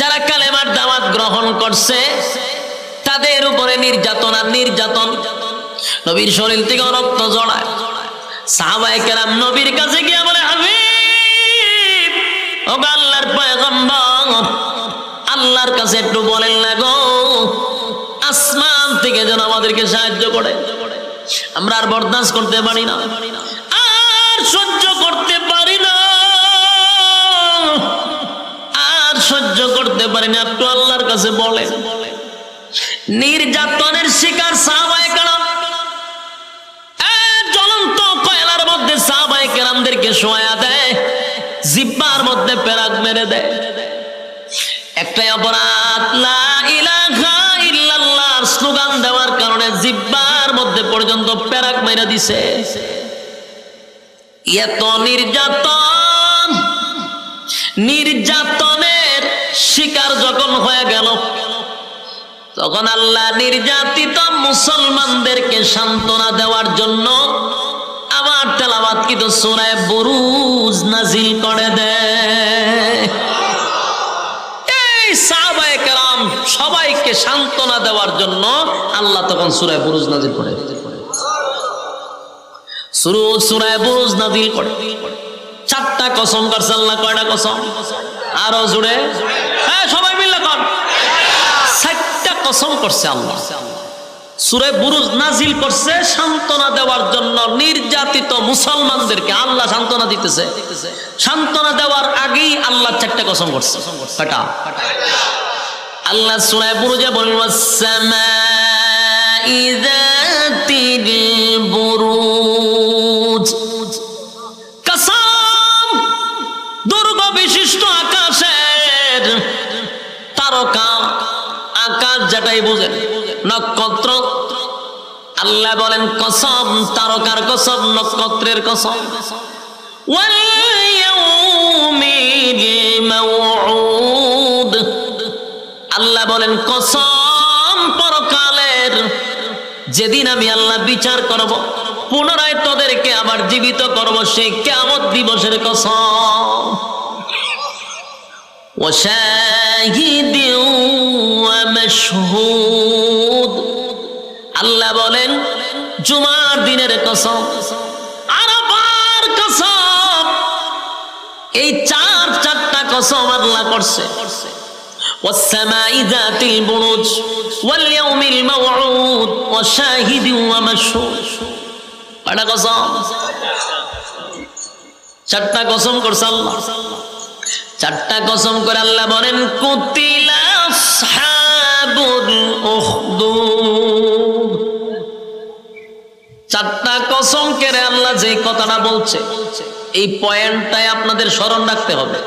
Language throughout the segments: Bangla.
যারা কালেমার দাওয়াত গ্রহণ করছে, তাদের উপরে নির্যাতন আর নির্যাতন নবীর শরীর থেকে রক্ত জড়ায়। নবীর কাছে গিয়ে বলে আল্লাহর আল্লাহর কাছে একটু বলেন না গো, আসমান থেকে যেন আমাদেরকে সাহায্য করে। আমরা আর বরদাস্ত করতে পারি না। আর সহ্য করতে সহ্য করতে পারি না, একটু আল্লাহর কাছে বলে নির্যাতনের শিকার জ্বলন্ত কয়লার মধ্যে শোয়া দেয়, জিব্বার মধ্যে পেরাক মেরে দেয়। একটাই অপরাধ, লা স্লোগান দেওয়ার কারণে জিব্বার মধ্যে পর্যন্ত পেরাক মেরে দিছে। এত নির্যাতন, নির্যাতনের শিকার যখন হয়ে গেল, তখন আল্লাহ নির্যাতিত মুসলমানদেরকে সান্ত্বনা দেওয়ার জন্য আবার তেলাবাদ কিন্তু সোনায় বরুজ নাজিল করে দেয় সবাইকে সান্ত্বনা দেওয়ার জন্য আল্লাহ তখন সুরায় বুরুজ নাজিল করে শুরু সুরায় বুরুজ নাজিল করে। চারটা কসম করছে আল্লাহ, কয়টা কসম? আরও জুড়ে হ্যাঁ সবাই মিললে কর চারটা কসম করছে আল্লাহ। সুরে বুরুজ নাজিল করছে সান্ত্বনা দেওয়ার জন্য নির্যাতিত মুসলমানদেরকে আল্লাহ সান্ত্বনা দিতেছে। সান্ত্বনা দেওয়ার আগেই আল্লাহ চারটা কসম করছে। কটা আল্লাহ সুরায় বুরুজে বলল "ওয়াস-সামাই বুরুজ। কসম দুর্গ বিশিষ্ট আকাশের তারকা যেটাই বুঝেন, নক্ষত্র, আল্লাহ বলেন কসম, তারকার কসম, নক্ষত্রের কসম। আল্লাহ বলেন, কসম পরকালের যেদিন আমি আল্লাহ বিচার করব, পুনরায় তোদেরকে আবার জীবিত করব, সেই কেমত দিবসের কসম। وشاهد ومشهود আল্লাহ বলেন জুমার দিনের কসম আরাফার কসম এই চার চারটা কসম আল্লাহ করছে والسماء ذات البروج واليوم الموعود وشاهد ومشهود কয়টা কসম চারটা কসম করছে আল্লাহ চারটা কসম করে আল্লাহ বলেন চারটা কসম কেড়ে আল্লাহ যে কথাটা বলছে, এই পয়েন্টটাই আপনাদের স্মরণ রাখতে হবে।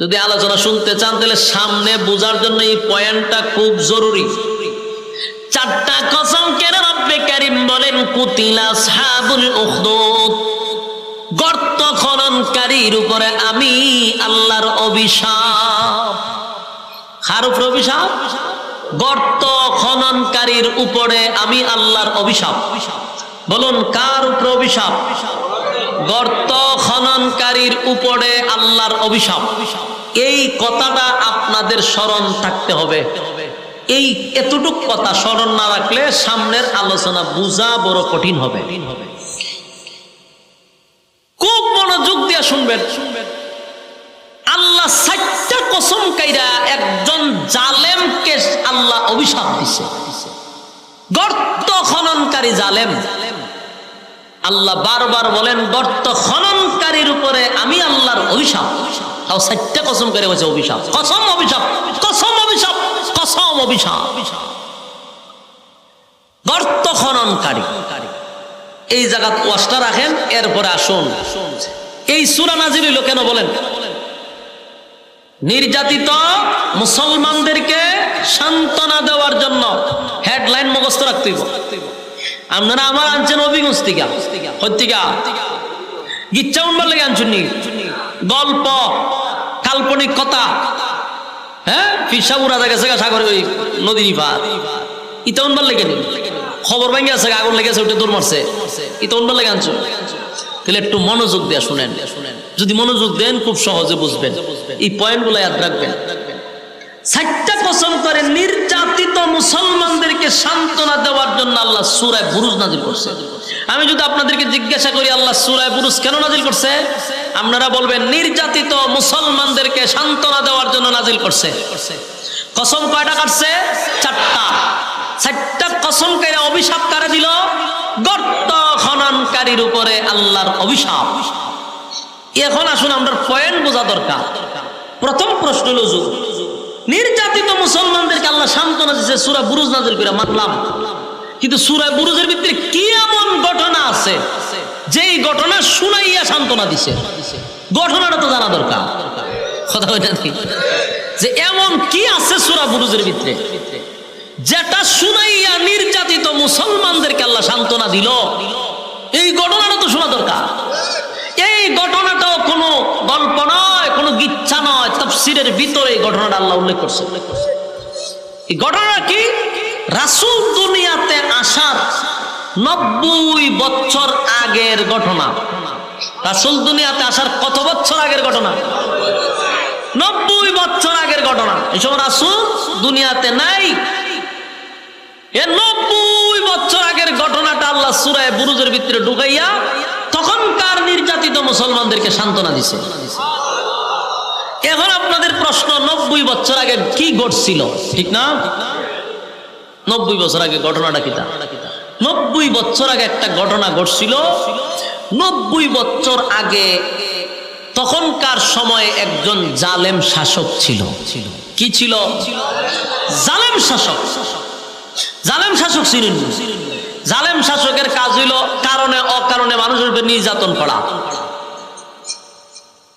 যদি আলোচনা শুনতে চান, তাহলে সামনে বোঝার জন্য এই পয়েন্টটা খুব জরুরি। চারটা কসম কেন রব্বে কারিম বলেন, কুতিলা সাহাবুল উখদুদ। গর্ত খননকারীর উপরে আমি আল্লাহর অভিশাপ। কার অভিশাপ? গর্ত খননকারীর উপরে আমি আল্লাহর অভিশাপ। বলুন কার উপরে অভিশাপ? গর্ত খননকারীর উপরে আল্লাহর অভিশাপ। এই কথাটা আপনাদের স্মরণ থাকতে হবে। এই এতটুক কথা স্মরণ না রাখলে সামনের আলোচনা বোঝা বড় কঠিন হবে। মনোযোগ দিয়ে শুনবেন। আল্লাহ সাতটা কসম কাইরা একজন জালেমকে আল্লাহ অভিশাপ দিছে। গর্ত খননকারী জালেম। আল্লাহ বারবার বলেন, গর্ত খননকারীর উপরে আমি আল্লাহর অভিশাপ। তাও সাতটা কসম করে বলছে অভিশাপ। কসম অভিশাপ কসম অভিশাপ কসম অভিশাপ। গর্ত খননকারী। এই জায়গাত ওয়াসটা রাখেন, এরপরে আসুন। এই সুরা নাজির হইল কেন বলেন? নির্যাতিত মুসলমানদেরকে সান্ত্বনা দেওয়ার জন্য হেডলাইন মুখস্থ রাখতে। আপনারা আমার আনছেন অভিগঞ্জ থেকে হত্তিকা গিচ্ছা উনবার লেগে আনছেন গল্প, কাল্পনিক কথা। হ্যাঁ? ফিসা উড়া গেছে গা সাগরে ওই নদীর পার ইটা উনবার লেগে খবর ভেঙে আছে আগুন লেগেছে ওটা দূর মারছে। ইটা উনবার লেগে আনছো? তাহলে একটু মনোযোগ দিয়ে শুনেন। যদি মনোযোগ দেন, খুব সহজে বুঝবেন। এই পয়েন্টগুলো ইয়াদ রাখবেন। ষাটটা কসম করে নির্যাতিত মুসলমানদেরকে সান্ত্বনা দেওয়ার জন্য আল্লাহ সুরায় বুরুজ নাজিল করছে। আমি যদি আপনাদেরকে জিজ্ঞাসা করি, আল্লাহ সুরায় বুরুজ কেন নাজিল করছে? আপনারা বলবেন, নির্যাতিত মুসলমানদেরকে সান্ত্বনা দেওয়ার জন্য নাজিল করছে। কসম কয়টা কাটছে? চারটা। চারটা কসম করে অভিশাপ কারা দিল? গর্ত খননকারীর উপরে আল্লাহর অভিশাপ। এখন আসুন আমরা পয়েন্ট বোঝা দরকার। প্রথম প্রশ্ন হলো যুগ নির্যাতিত মুসলমানদেরকে আল্লাহ সান্ত্বনা দিচ্ছে সুরা বুরুজ নাজিল করে মানলাম। কিন্তু সুরা বুরুজের ভিতরে কি এমন ঘটনা আছে, যেই ঘটনা শুনাইয়া সান্ত্বনা দিছে? ঘটনাটা তো জানা দরকার। কথা নাকি যে এমন কি আছে সুরা বুরুজের ভিতরে, যেটা শুনাইয়া নির্যাতিত মুসলমানদেরকে আল্লাহ সান্ত্বনা দিল? এই ঘটনাটা তো শোনা দরকার। এই ঘটনাটাও কোনো গল্প নয়, কোনো গিচ্ছা নয়, তফসিরের ভিতরে এই ঘটনাটা আল্লাহ উল্লেখ করছে এই ঘটনা কি? রাসুল দুনিয়াতে আসার নব্বই বছর আগের ঘটনা। রাসুল দুনিয়াতে আসার কত বছর আগের ঘটনা? নব্বই বছর আগের ঘটনা। এসব রাসুল দুনিয়াতে নাই। এ নব্বই বছর আগের ঘটনাটা আল্লাহ সুরায় বুরুজের ভিতরে ঢুকাইয়া তখনকার নির্যাতিত মুসলমানদেরকে সান্ত্বনা দিছে। এখন আপনাদের প্রশ্ন, নব্বই বছর আগে কি ঘটছিল? ঠিক না? নব্বই বছর আগে ঘটনাটা কিতা নব্বই বছর আগে একটা ঘটনা ঘটছিল। নব্বই বছর আগে তখনকার সময় একজন জালেম শাসক ছিল। কি ছিল? জালেম শাসক। জালেম শাসক ছিলেন জালেম শাসকের কাজ হইল কারণে, অকারণে মানুষের উপর নির্যাতন করা।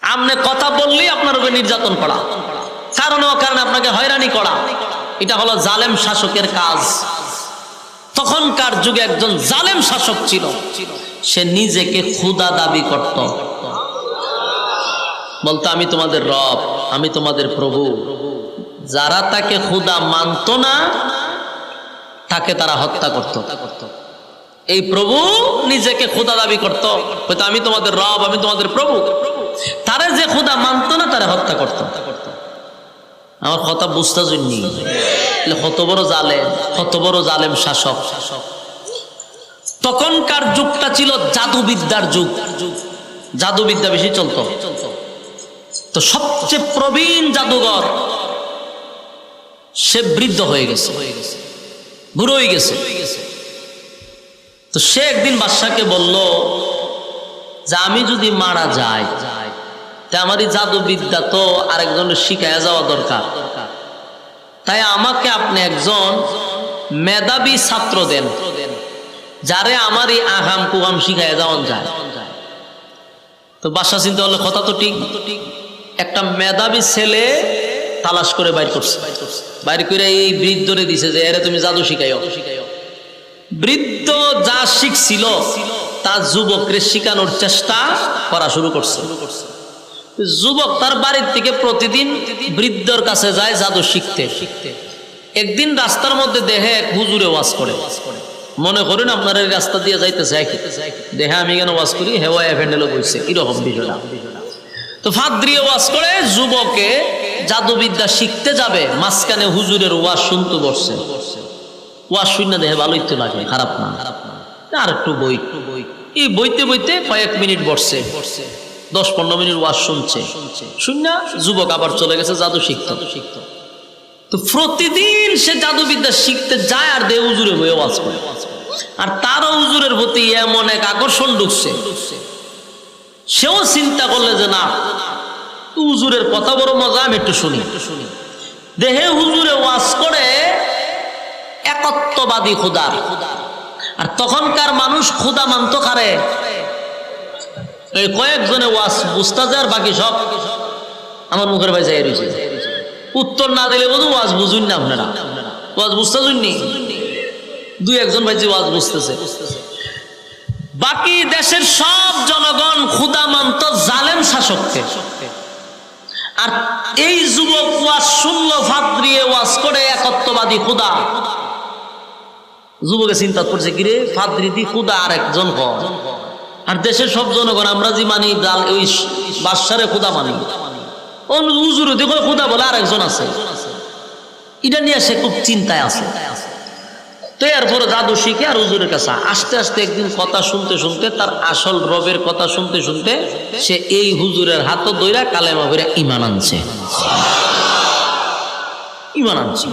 আপনি কথা বললেই আপনার উপর নির্যাতন করা। কারণে, অকারণে আপনাকে হয়রানি করা। এটা হলো জালেম শাসকের কাজ। তখনকার যুগে একজন জালেম শাসক ছিল। সে নিজেকে ক্ষুদা দাবি করত। বলতো, আমি তোমাদের রব, আমি তোমাদের প্রভু। যারা তাকে ক্ষুদা মানত না তাকে তারা হত্যা করত। এই প্রভু নিজেকে খোদা দাবি করত। হয়তো আমি তোমাদের রব, আমি তোমাদের প্রভু। তারা যে খোদা মানত না, তারা হত্যা করত। আমার কথা বুঝতে জন্যি কত বড় জালেম, কত বড় জালেম শাসক। শাসক তখনকার যুগটা ছিল জাদুবিদ্যার যুগ। জাদুবিদ্যা বেশি চলতো। তো সবচেয়ে প্রবীণ জাদুঘর সে বৃদ্ধ হয়ে গেছে হয়ে গেছে। বুড়ো হয়ে গেছে। তো সে একদিন বাদশাকে বলল, যে আমি যদি মারা যাই, তা আমার এই জাদুবিদ্যা তো আরেকজনের শিখাইয়া যাওয়া দরকার। তাই আমাকে আপনি একজন মেধাবী ছাত্র দেন, যারে আমার এই আগাম কুগাম শিখাইয়া যাওয়ান যায়। তো বাসা চিন্তা হলে, কথা তো ঠিক। একটা মেধাবী ছেলে তালাশ করে বাইর করছে। বাইর করে এই বৃদ্ধরে দিছে যে, এরে তুমি জাদু শিখাইও। বৃদ্ধ যা শিখছিল, তা যুবকরে শিখানোর চেষ্টা করা শুরু করছে। যুবক তার বাড়ির থেকে প্রতিদিন বৃদ্ধর কাছে যায় জাদু শিখতে। শিখতে একদিন রাস্তার মধ্যে দেহে এক হুজুরে ওয়াজ করে। মনে করেন আপনার এই রাস্তা দিয়ে যাইতেছে দেহে আমি কেন ওয়াজ করি? হেওয়া এফেন্ডেলও বলছে এরকম বিষয়টা? তো ফাদ্রিয়ে ওয়াজ করে যুবকে জাদুবিদ্যা শিখতে যাবে, মাঝখানে হুজুরের ওয়াজ শুনতে বসছে। ওয়াজ শুনে দেখে ভালোই তো লাগে, খারাপ না। আর একটু বই। এই বইতে বইতে কয়েক মিনিট বসছে। দশ পনেরো মিনিট ওয়াজ শুনছে। শুন যুবক আবার চলে গেছে জাদু শিখতো। শিখতো তো প্রতিদিন সে জাদুবিদ্যা শিখতে যায় আর দে উজুরে হয়ে ওয়াজ করে। আর তারও উজুরের প্রতি এমন এক আকর্ষণ ঢুকছে। সেও চিন্তা করলে যে না হুজুরের কথা বড় মজা, আমি একটু শুনি। শুনি দেহে হুজুরে করে, একত্ববাদী খুদার আর তখনকার মানুষ খুদা মানত এই কয়েকজনে আর বাকি সব। আমার মুখের ভাই যাই রয়েছে। উত্তর না দিলে বোধ ওয়াজ বুঝুন না আপনারা। ওয়াজ বুঝতে শুননি? দুই একজন ভাই যে ওয়াজ বুঝতেছে। বাকি দেশের সব জনগণ ক্ষুদা মানত জালেম শাসককে। আর এই যুবক ওয়াজ শুনলো ভাত দিয়ে ওয়াজ করে, একত্ববাদী খুদা। যুবকে চিন্তা করছে, কিরে রে দি খুদা আর একজন আর দেশের সব জনগণ, আমরা যে মানি ডাল ওই বাদশারে খুদা মানি। উজুর দেখো, খুদা বলে আর একজন আছে। এটা নিয়ে সে খুব চিন্তায় আছে। তো এরপরে জাদু শিখে আর হুজুরের কাছে আস্তে আস্তে একদিন কথা শুনতে শুনতে, তার আসল রবের কথা শুনতে শুনতে সে এই হুজুরের হাত দইরা কালেমা ভরে ইমান আনছে। ইমান আনছে।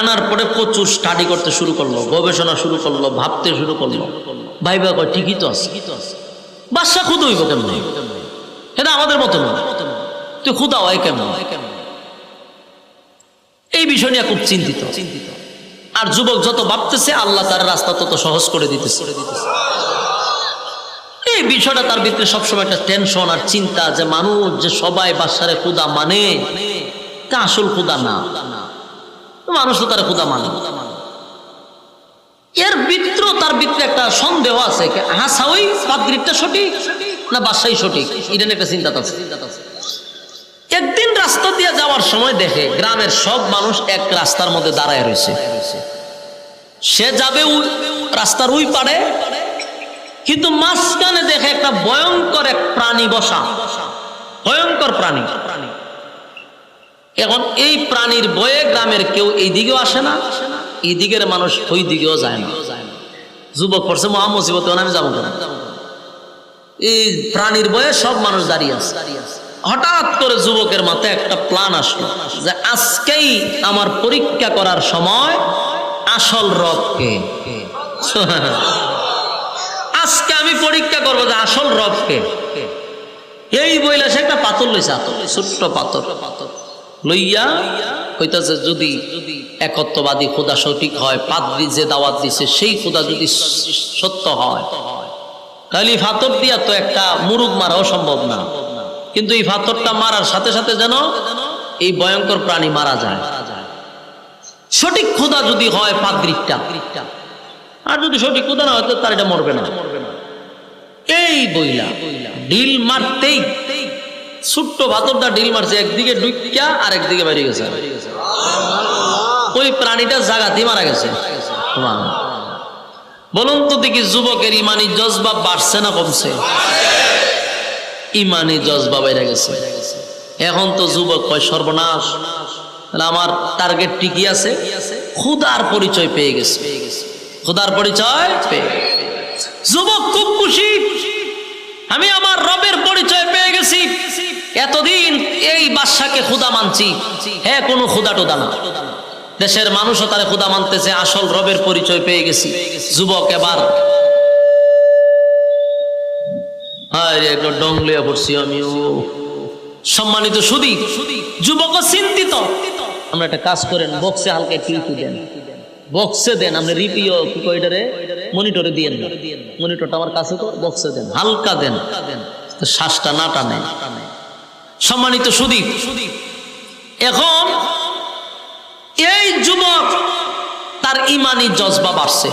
আনার পরে প্রচুর স্টাডি করতে শুরু করল, গবেষণা শুরু করল, ভাবতে শুরু করল। ভাই ভাই কয়, ঠিকই তো আছে। বাদশা খুদ হইব কেমন? এটা আমাদের মতো না তুই খুদা হয় কেমন? এই বিষয় নিয়ে খুব চিন্তিত চিন্তিত। আর যুবক যত ভাবতেছে, আল্লাহ তার রাস্তা তত সহজ করে দিতেছে। এই বিষয়টা তার ভিতরে সবসময় একটা টেনশন আর চিন্তা যে মানুষ যে সবাই বাসারে খুদা মানে তা আসল খুদা না। মানুষ তো তারা খুদা মানে। এর ভিতরেও তার ভিতরে একটা সন্দেহ আছে সাউই পাদ্রিকটা সঠিক না বাসাই সঠিক? এটা একটা চিন্তা আছে। একদিন রাস্তা দিয়ে যাওয়ার সময় দেখে গ্রামের সব মানুষ এক রাস্তার মধ্যে দাঁড়ায় রয়েছে। সে যাবে রাস্তার ওই পারে কিন্তু মাঝখানে দেখে একটা ভয়ঙ্কর এক প্রাণী বসা। ভয়ঙ্কর প্রাণী। এখন এই প্রাণীর বয়ে গ্রামের কেউ এই দিকেও আসে না এই দিকের মানুষ ওই দিকেও যায় না। যুবক পড়ছে মহা মুসিবত আমি যাব এই প্রাণীর বয়ে সব মানুষ দাঁড়িয়ে আছে দাঁড়িয়ে আছে। হঠাৎ করে যুবকের মাথায় একটা প্ল্যান আসলো যে আজকেই আমার পরীক্ষা করার সময় আসল রবকে আজকে আমি পরীক্ষা করব যে আসল রবকে এই বইলা সে একটা পাথর লইছে ছোট্ট পাথর। পাথর লইয়া কইতাছে, যদি একত্ববাদী খোদা সঠিক হয়, পাদ্রি যে দাওয়াত দিছে, সেই খোদা যদি সত্য হয়, তাহলে ফাতর দিয়া তো একটা মুরুগ মারাও সম্ভব না। কিন্তু এই ফাতরটা মারার সাথে সাথে যেন এই ভয়ঙ্কর প্রাণী মারা যায়। সঠিক খোদা যদি হয় পাদ্রিকটা আর যদি সঠিক খোদা না হয় তার এটা মরবে না। এই বইলা ডিল মারতেই, ছোট্ট ভাতরটা ডিল মারছে, একদিকে ডুইকা আর একদিকে বেরিয়ে গেছে। ওই প্রাণীটা জাগাতেই মারা গেছে। বলুন তো দেখি, যুবকের ইমানি জজবা বাড়ছে না কমছে? ইমানি জজবা বেড়ে গেছে। এখন তো যুবক কয়, সর্বনাশ। তাহলে আমার টার্গেট টিকি আছে খুদার পরিচয় পেয়ে গেছে। খুদার পরিচয় পেয়ে যুবক খুব খুশি। আমি আমার রবের পরিচয় পেয়ে গেছি। এতদিন এই বাদশাকে খুদা মানছি। হ্যাঁ কোনো খুদা টুদা না। দেশের মানুষও তারা খুদা মানতেছে, আসল রবের পরিচয় পেয়ে গেছি। যুবক এবার সম্মানিত যুবক চিন্তিত, আমরা একটা কাজ করেন বক্সে হালকা দেন। বক্সে দেন রিপিও মনিটরে দিয়ে মনিটরটা আমার কাছে তো বক্সে দেন, হালকা দেন। শ্বাসটা না টানে। সম্মানিত সুদীপ এখন এই যুবক, তার ইমানি জজবা বাড়ছে।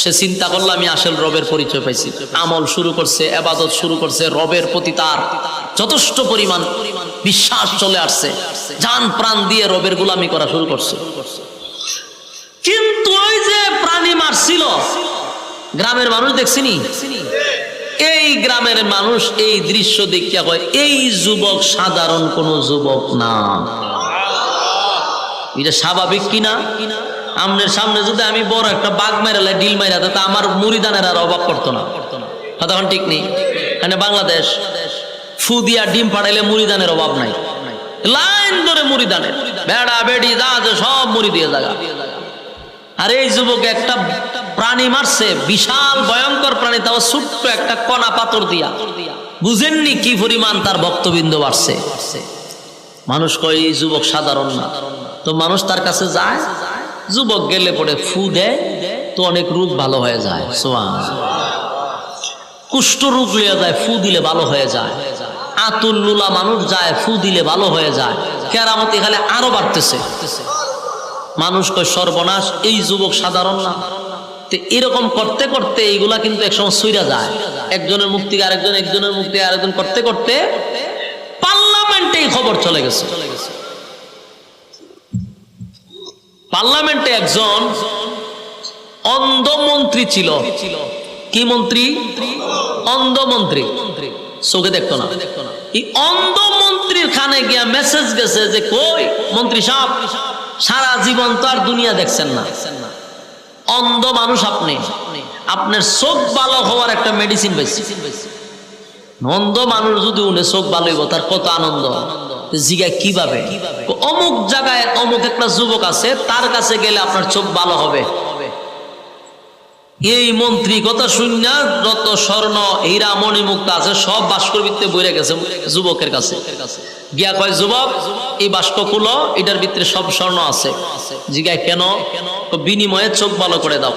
সে চিন্তা করল, আমি আসল রবের পরিচয় পাইছি। আমল শুরু করছে আবাদত শুরু করছে, রবের প্রতি তার যথেষ্ট পরিমাণ বিশ্বাস চলে আসছে। যান প্রাণ দিয়ে রবের গুলামি করা শুরু করছে। কিন্তু ওই যে প্রাণী মারছিল, গ্রামের মানুষ দেখছিনি? এই গ্রামের মানুষ এই দৃশ্য দেখিয়া কয়, এই যুবক সাধারণ কোন যুবক না। এটা স্বাভাবিক কিনা? আমনের সামনে যদি আমি বড় একটা বাঘ মেরালে ডিল মাইরা তা আমার মুড়িদানের আর অবাক করতো না। তখন ঠিক নেই? এখানে বাংলাদেশ, ফু দিয়া ডিম পাড়াইলে মুড়িদানের অভাব নাই। লাইন ধরে মুড়িদানের। বেড়া, বেড়ি, যা আছে সব মুড়ি দিয়ে জায়গা আর এই যুবক একটা প্রাণী মারছে, বিশাল ভয়ঙ্কর প্রাণী, তাও ছোট্ট একটা কণা পাথর দিয়া। বুঝেননি কি পরিমাণ তার ভক্তবৃন্দ বাড়ছে? মানুষ কয়, এই যুবক সাধারণ না। তো মানুষ তার কাছে যায় যুবক গেলে পরে ফু দেয়, তো অনেক রোগ ভালো হয়ে যায়। সোয়ান কুষ্ঠ রোগ লিয়ে যায়, ফু দিলে ভালো হয়ে যায়। আতুল লুলা মানুষ যায়, ফু দিলে ভালো হয়ে যায়। কেরামত এখানে আরও বাড়তেছে। মানুষ কয়, সর্বনাশ, এই যুবক সাধারণ না। এরকম করতে করতে এইগুলা কিন্তু একসময় সুইরা যায়। একজনের মুক্তি আরেকজন, একজনের মুক্তি আরেকজন করতে করতে পার্লামেন্টে এই খবর চলে গেছে। পার্লামেন্টে একজন অন্ধ মন্ত্রী ছিল। কি মন্ত্রী? অন্ধ মন্ত্রী চোখে দেখতো না। এই অন্ধ মন্ত্রীর খানে গিয়া মেসেজ গেছে যে, কই মন্ত্রী সাহেব, সারা জীবন তো আর দুনিয়া দেখছেন না। অন্ধ মানুষ আপনি। আপনার চোখ ভালো হওয়ার একটা মেডিসিন পাইছি। অন্ধ মানুষ যদি উনি চোখ ভালো হইব, তার কত আনন্দ। জিগায় কীভাবে? অমুক জায়গায় অমুক একটা যুবক আছে, তার কাছে গেলে আপনার চোখ ভালো হবে। এই মন্ত্রী কথা শূন্য যত স্বর্ণ, হীরা, মণিমুক্ত আছে, সব বাস্কর ভিত্তে বইরে গেছে যুবকের কাছে। গিয়া কয়, যুবক, এই বাস্ক কুলো, এটার ভিতরে সব স্বর্ণ আছে। জিগায়, কেন? বিনিময়ে চোখ ভালো করে দাও।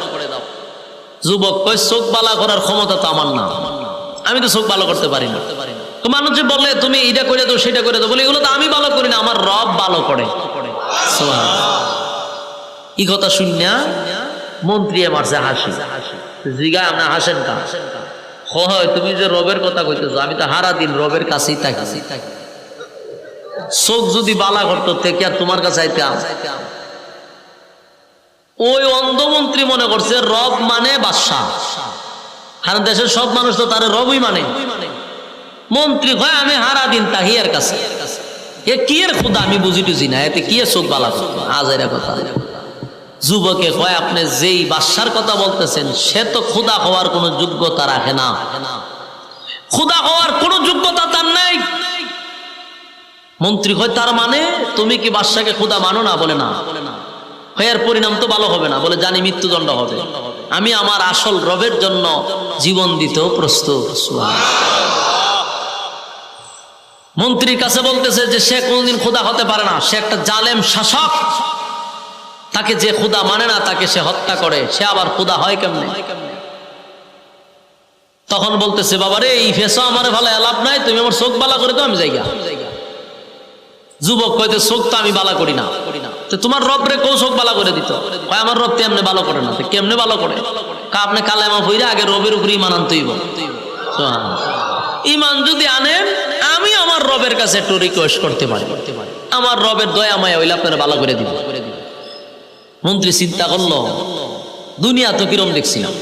যুবক কয়, চোখ ভালো করার ক্ষমতা তো আমার না। আমি তো চোখ ভালো করতে পারি না। তো মানুষ বলে, তুমি এটা করে দাও, সেটা করে দাও, বলে, এগুলো তো আমি ভালো করি না, আমার রব ভালো করে। এই কথা শুনিয়া মন্ত্রী মারছে হাসি। জিগা আপনি হাসেন কা হয় তুমি যে রবের কথা কইতেছো, আমি তো হারা দিন রবের কাছেই থাকি। চোখ যদি বালা করতো, থেকে আর তোমার কাছে ওই অন্ধমন্ত্রী মনে করছে, রব মানে বাদশাহ। আর দেশের সব মানুষ তো তার রবই মানে। মন্ত্রী হয়, আমি হারা দিন তাহিয়ার কাছে। এ কি এর খুদা? আমি বুঝি না। এতে কি চোখ বালা আজ কথা। যুবকে কয়, আপনি যেই বাদশার কথা বলতেছেন, সে তো খুদা হওয়ার কোনো যোগ্যতা রাখে না। খুদা হওয়ার কোনো যোগ্যতা তার নাই। মন্ত্রী কয়, তার মানে তুমি কি বাদশাকে খুদা মানো না? বলে, না। হয় এর পরিণাম তো ভালো হবে না। বলে, জানি মৃত্যুদণ্ড হবে। আমি আমার আসল রবের জন্য জীবন দিতেও প্রস্তুত। মন্ত্রীর কাছে বলতেছে যে সে কোনোদিন খোদা হতে পারে না, সে একটা জালেম শাসক। তাকে যে খুদা মানে না, তাকে সে হত্যা করে, সে আবার খুদা হয় কেমনে? তখন বলতেছে বাবা রে এই ফেসো আমার ভালো লাভ নাই, তুমি আমার চোখ বালা করে তো আমি জায়গা যুবক কইতে, চোখ তো আমি বালা করি না। তো তোমার রব রে কেউ চোখ বালা করে দিত? কয়, আমার রব তেমনি ভালো করে না? কেমনে ভালো করে? আপনি কালেমা হইরে আগে রবের উপরে ইমান আনতেইব ইমান যদি আনেন আমার রবের কাছে একটু রিকোয়েস্ট করতে পারি। আমার রবের দয়া মায়া হইলে আপনারা ভালো করে দিব মন্ত্রী চিন্তা করল, দুনিয়া তো কিরম দেখছিলাম।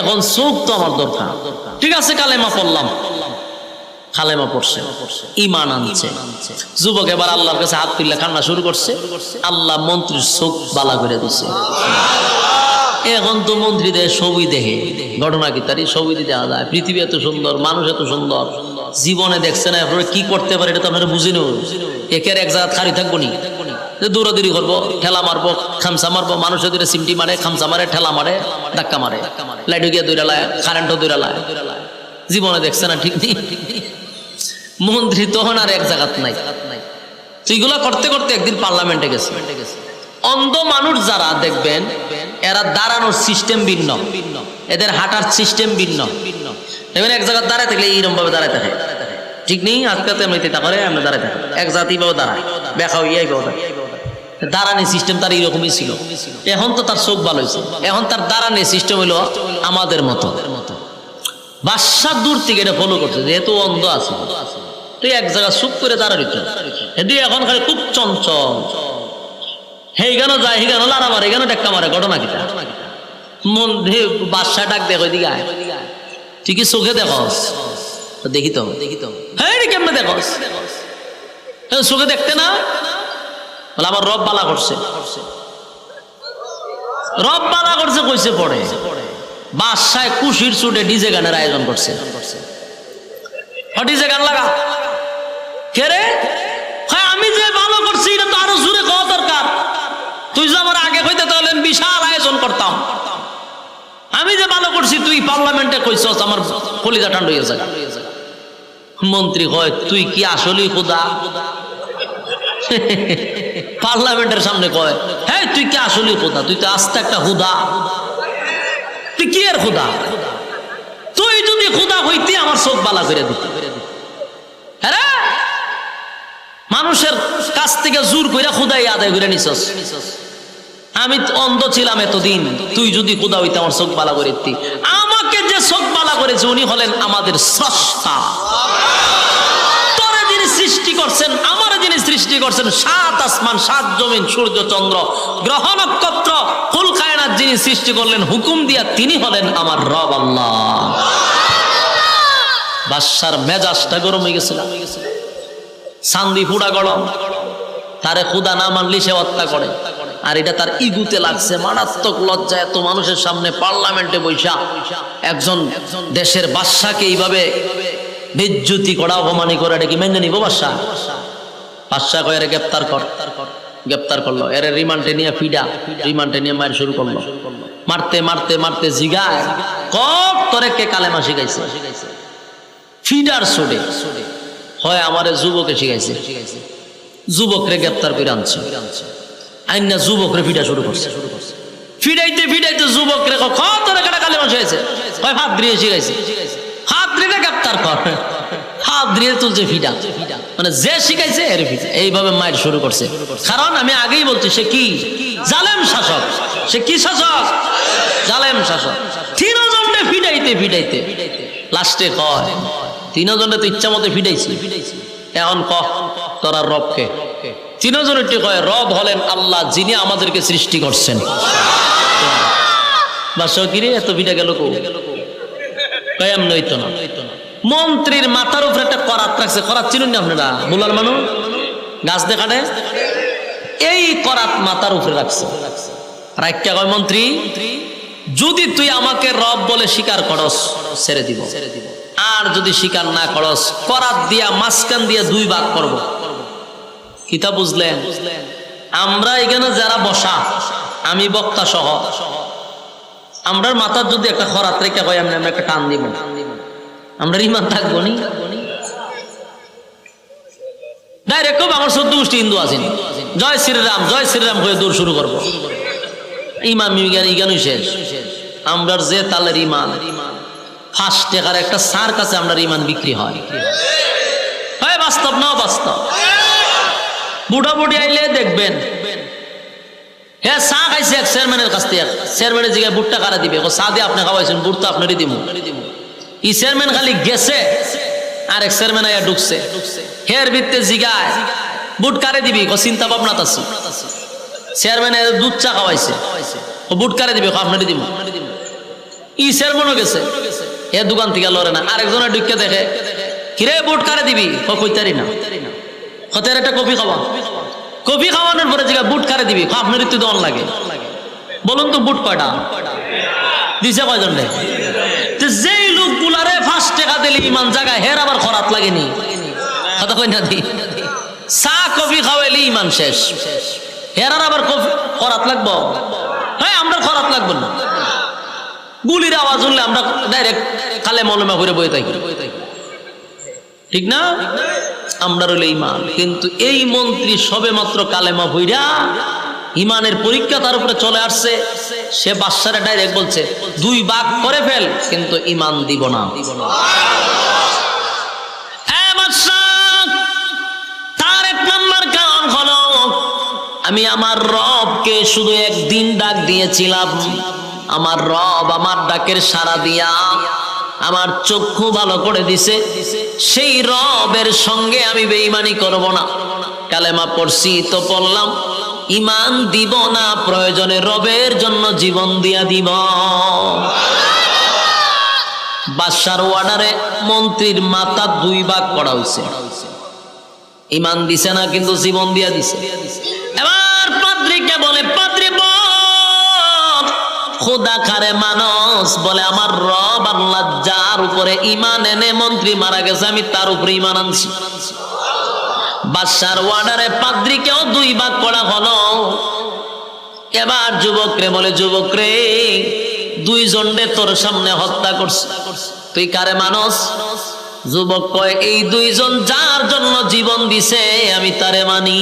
এখন চোখ তো আমার দরকার। ঠিক আছে, কালেমা পড়লাম। যুবক এবার আল্লাহর কাছে হাত শুরু করছে। আল্লাহ মন্ত্রীর করে এখন তো দেখে। ঘটনা কি তারই ছবি যায়। পৃথিবী এত সুন্দর, মানুষ এত সুন্দর। জীবনে দেখছে না এরপরে কি করতে পারে এটা তো আপনারা বুঝি নেব একের এক জায়গা খারি থাকব নি। দৌড়াদৌড়ি করব, ঠেলা মারবো খামসা মারবো, মানুষের দূরে সিমটি মারে খামসা মারে, ঠেলা মারে, ধাক্কা মারে। লাইট গিয়ে দৌড়া লায় কারেন্টও দৌড়া লায়। জীবনে দেখছে না ঠিক নেই। মন্ত্রী তখন আর এক জায়গাত নাই। তো এগুলা করতে করতে একদিন পার্লামেন্টে গেছে। অন্ধ মানুষ যারা দেখবেন, এরা দাঁড়ানোর সিস্টেম ভিন্ন ভিন্ন। এদের হাঁটার সিস্টেম ভিন্ন। এবার এক জায়গায় দাঁড়ায় থাকলে এইরকম ভাবে দাঁড়ায় থাকে। ঠিক নেই? আজকে তো এমনি তা করে আমরা দাঁড়ায় থাকি। এক জাতি ভাবে দাঁড়ায়। বেখাও ইয়াই ভাবে দাঁড়ানি সিস্টেম তার এইরকমই ছিল। এখন তো তার চোখ ভালো হয়েছে এখন তার দাঁড়ানি সিস্টেম হইল আমাদের মতো। বাদশাহ দূর থেকে এটা ফলো করছে যেহেতু অন্ধ আছে। তুই এক জায়গা চুপ করে দাঁড়াইছ এটি এখন খালি খুব চঞ্চল। হেই গানো যায় হে গানো লারা মারে গানো ডাক্কা মারে, ঘটনা কিটা? মন বাদশাহ ডাক দেখ আয়। তুই কি চোখে দেখস? দেখি তো। দেখি তো হ্যাঁ কেমনে দেখস? চোখে দেখতে না? বলে আমার রব বালা করছে। রব বালা করছে কইছে পড়ে। বাদশায় কুশির চুটে ডিজে গানের আয়োজন করছে। ডিজে গান লাগা। কে রে? হ্যাঁ আমি যে ভালো করছি, এটা তো আরও জোরে কওয়া দরকার। তুই যে আমার আগে কইতে তাহলে বিশাল আয়োজন করতাম। আমি যে ভালো করছি, তুই পার্লামেন্টে কইছস, আমার কলিজা ঠান্ডা হয়ে যায় মন্ত্রী কয়, তুই কি আসলেই খুদা? পার্লামেন্টের সামনে কয় হ্যাঁ তুই কি আসলেই খুদা? তুই তো আস্তে একটা হুদা তুই কি এর খুদা? তুই যদি খুদা হইতি, আমার চোখ বালা করে দিতি। হ্যাঁ? মানুষের কাছ থেকে জোর করে খুদাই আদায় করে নিছস। আমি অন্ধ ছিলাম এতদিন। তুই যদি খুদা হইতে আমার চোখ বালা করে আমাকে যে চোখ বালা করেছে, উনি হলেন আমাদের স্রষ্টা। সৃষ্টি করলেন, হুকুম দিয়া তিনি হলেন আমার মেজাজটা গরম হয়ে সান্দি ফুড়া তারে খুদা না মানলি সে হত্যা করে। আর এটা তার ইগুতে লাগছে। মারাত্মক লজ্জা, এত মানুষের সামনে পার্লামেন্টে বৈশা। একজন দেশের বাদশাকে এইভাবে বিদ্যুতি করা, অপমানি করে, এটা কি মেনে নিব বাদশাহ? বাদশাহ কয়ে গ্রেপ্তার কর। গ্রেপ্তার করল। এর রিমান্ডে নিয়ে ফিডা। রিমান্ডে নিয়ে মায়ের শুরু করল। মারতে মারতে মারতে জিগায়। কত তোরে কে কালেমা শিখাইছে? ফিডার সোডে। হয় আমারে যুবকে শিখাইছে। যুবকরে গ্রেপ্তার করে আনছে। আইনা যুবকরে ফিডা শুরু করছে। ফিডাইতে ফিডাইতে যুবকরে কত তোরে কেটা কালেমা শিখাইছে হয় হাত দিয়ে শিখাইছে। হাত দিয়ে গ্রেপ্তার কর। মানে যে শিখাইছে এইভাবে মায়ের শুরু করছে। কারণ আমি আগেই বলছি, সে কি? জালেম শাসক। সে কি শাসক? জালেম শাসক। তিনজনে ফিডাইতে ফিডাইতে। লাস্টে কয় তিনজনে তো ইচ্ছা মতো ফিডাইছি। এখন কহ তোরা রবকে। তিনজনের কয়, রব হলেন আল্লাহ যিনি আমাদেরকে সৃষ্টি করছেন। এত ফিডা গেল কয়াম না। মন্ত্রীর মাথার উপরে একটা করাত রাখছে, করাত চিনুন আপনারা? বুলার মানুষ গাছ দেখানে এই করাত মাথার উপরে রাখছে। রাখা কয়, মন্ত্রী, যদি তুই আমাকে রব বলে স্বীকার করস, ছেড়ে দিব। আর যদি স্বীকার না করস, করাত দিয়া মাঝখান দিয়া দুই ভাগ করব। কিতা বুঝলেন? আমরা এখানে যারা বসা, আমি বক্তা সহ, আমরার মাথার যদি একটা খরাত রেখে হয় আমরা একটা টান দিব। আমরা ইমান থাকব নি? ডাইরেক্ট কব আমার সদ্য গোষ্ঠী হিন্দু আছেন জয় শ্রীরাম জয় শ্রীরাম হয়ে দূর শুরু করব। ইজ্ঞানই শেষ। আমরার যে তালের ইমান ফার্স্ট টেকার একটা সার কাছে আমরা ইমান বিক্রি হয়। বাস্তব না বাস্তব। বুড়া বুড়ি আইলে দেখবেন। হ্যাঁ চা খাইছে এক চেয়ারম্যানের কাছ থেকে চেয়ারম্যানের জায়গায় বুটটা কারা দিবে। চা দিয়ে আপনি খাওয়াইছেন বুট তো আপনারই দিব ই চেয়ারম্যান খালি গেছে আর এক চেয়ারম্যান আয়া ঢুকছে। হের ভিত্তে জিগায়, বুট কারে দিবি। ও চিন্তা ভাবনা তাছি চেয়ারম্যানের দুধ চা খাওয়াইছে। ও বুট কারে দিবে। আপনারই দিব ই চেয়ারম্যানও গেছে। এ দোকান থেকে লড়ে না। আরেকজনে ঢুকে দেখে, কিরে, বুট কারে দিবি? কইতারি না। হতের একটা কফি খাওয়া। কফি খাওয়ানোর পরে জিগা বুট কারে দিবি? আপনার একটু দন লাগে। বলুন তো বুট কয়টা? দিছে কয়জন যেই লোক গুলারে ফার্স্ট টাকা দিলে ইমান জায়গায় হের আবার খরাত লাগেনি। কথা কই না দি? চা, কফি খাওয়াইলে ইমান শেষ। হেরার আবার খরাত লাগবো? হ্যাঁ আমরা খরাত লাগবো না। গুলির আওয়াজ শুনলে আমরা ডাইরেক্ট কালে মলমা করে বয়ে থাকি। ঠিক না? আমরা রইল ইমান। কিন্তু এই মন্ত্রী সবে মাত্র কালেমা ভইরা ইমানের পরীক্ষা তার উপরে চলে আসছে। সে বাদশারে ডাইরেক্ট বলছে, দুই ভাগ করে ফেল, কিন্তু ইমান দিব না। আমি আমার রবকে শুধু একদিন ডাক দিয়েছিলাম। আমার রব আমার ডাকের সাড়া দিয়া আমার চক্ষু ভালো করে দিছে। সেই রবের সঙ্গে আমি বেইমানি করব না। কালেমা পড়ছি, তো পড়লাম, ইমান দিব না, প্রয়োজনে রবের জন্য জীবন দিয়া দিব। বাদশার ওয়ার্ডারে মন্ত্রীর মাথা দুই ভাগ করা হয়েছে ইমান দিছে না, কিন্তু জীবন দিয়া দিছে। এবার পাদ্রিকে বলে, পাদ্রি খোদা খারে মানুষ বলে, আমার রব আল্লাহ যার উপরে ইমান এনে মন্ত্রী মারা গেছে, আমি তার উপরে ইমান আনছি। বাদশার ওয়ার্ডারে পাদ্রিকেও দুই ভাগ করা হলো। এবার যুবক রে বলে, যুবক রে দুইজন রে তোর সামনে হত্যা করছে। তুই কারে মানুষ? যুবক কয়, এই দুইজন যার জন্য জীবন দিছে, আমি তারে মানি।